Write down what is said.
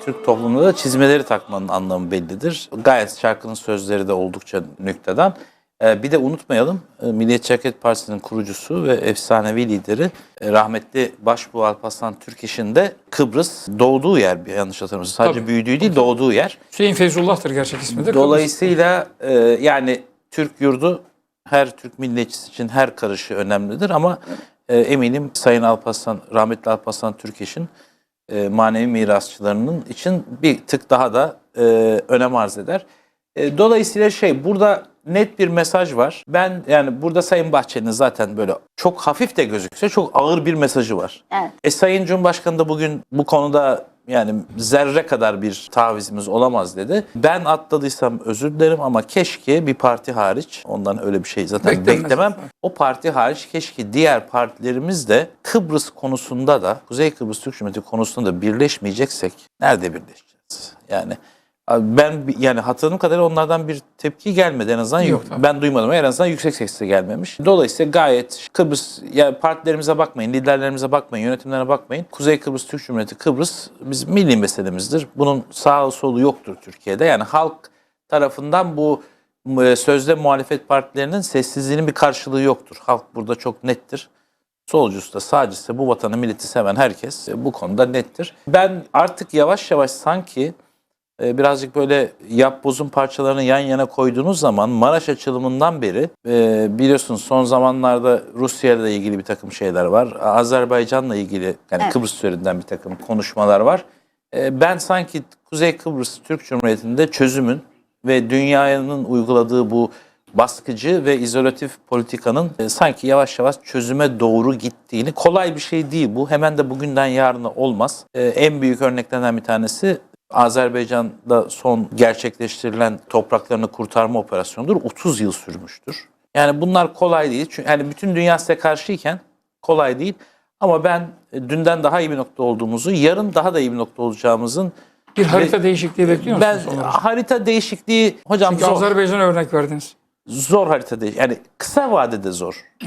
Türk toplumunda da çizmeleri takmanın anlamı bellidir. Gayet şarkının sözleri de oldukça nükteden. Ee, bir de unutmayalım e, Milliyetçi Hareket Partisi'nin kurucusu ve efsanevi lideri e, rahmetli Başbuğ Alparslan Türkeş'in de Kıbrıs doğduğu yer bir yanlış hatırlamıyorsam. Sadece Tabii. büyüdüğü değil doğduğu yer. Hüseyin Feyzullah'tır gerçek ismi de. Dolayısıyla e, yani Türk yurdu her Türk milliyetçisi için her karışı önemlidir ama eminim Sayın Alparslan, rahmetli Alparslan Türkeş'in e, manevi mirasçılarının için bir tık daha da e, önem arz eder. E, dolayısıyla şey burada net bir mesaj var. Ben yani burada Sayın Bahçeli'nin zaten böyle çok hafif de gözükse çok ağır bir mesajı var. Evet. E Sayın Cumhurbaşkanı da bugün bu konuda yani zerre kadar bir tavizimiz olamaz dedi. Ben atladıysam özür dilerim ama keşke bir parti hariç, ondan öyle bir şey zaten Beklenmez. beklemem. O parti hariç keşke diğer partilerimiz de Kıbrıs konusunda da, Kuzey Kıbrıs Türk Cumhuriyeti konusunda da birleşmeyeceksek nerede birleşeceğiz? Yani ben yani hatırladığım kadarıyla onlardan bir tepki gelmedi en azından. Yok, tabii. ben duymadım. En azından yüksek sesle gelmemiş. Dolayısıyla gayet Kıbrıs, yani partilerimize bakmayın, liderlerimize bakmayın, yönetimlerine bakmayın. Kuzey Kıbrıs Türk Cumhuriyeti Kıbrıs bizim milli meselemizdir. Bunun sağ solu yoktur Türkiye'de. Yani halk tarafından bu e, sözde muhalefet partilerinin sessizliğinin bir karşılığı yoktur. Halk burada çok nettir. Solcusu da sağcısı bu vatanı milleti seven herkes bu konuda nettir. Ben artık yavaş yavaş sanki e, birazcık böyle yap bozun parçalarını yan yana koyduğunuz zaman Maraş açılımından beri e, biliyorsunuz son zamanlarda Rusya ile ilgili bir takım şeyler var. Azerbaycan'la ilgili yani Evet. Kıbrıs üzerinden bir takım konuşmalar var. E, ben sanki Kuzey Kıbrıs Türk Cumhuriyeti'nde çözümün ve dünyanın uyguladığı bu baskıcı ve izolatif politikanın e, sanki yavaş yavaş çözüme doğru gittiğini kolay bir şey değil bu. Hemen de bugünden yarına olmaz. E, en büyük örneklerden bir tanesi Azerbaycan'da son gerçekleştirilen topraklarını kurtarma operasyonudur. 30 yıl sürmüştür. Yani bunlar kolay değil. Çünkü yani bütün dünya size karşıyken kolay değil. Ama ben e, dünden daha iyi bir nokta olduğumuzu, yarın daha da iyi bir nokta olacağımızın Bir harita değişikliği bekliyor ben musunuz? olarak? harita değişikliği hocam Çünkü zor, Azerbaycan'a örnek verdiniz. zor harita değil. Yani kısa vadede zor.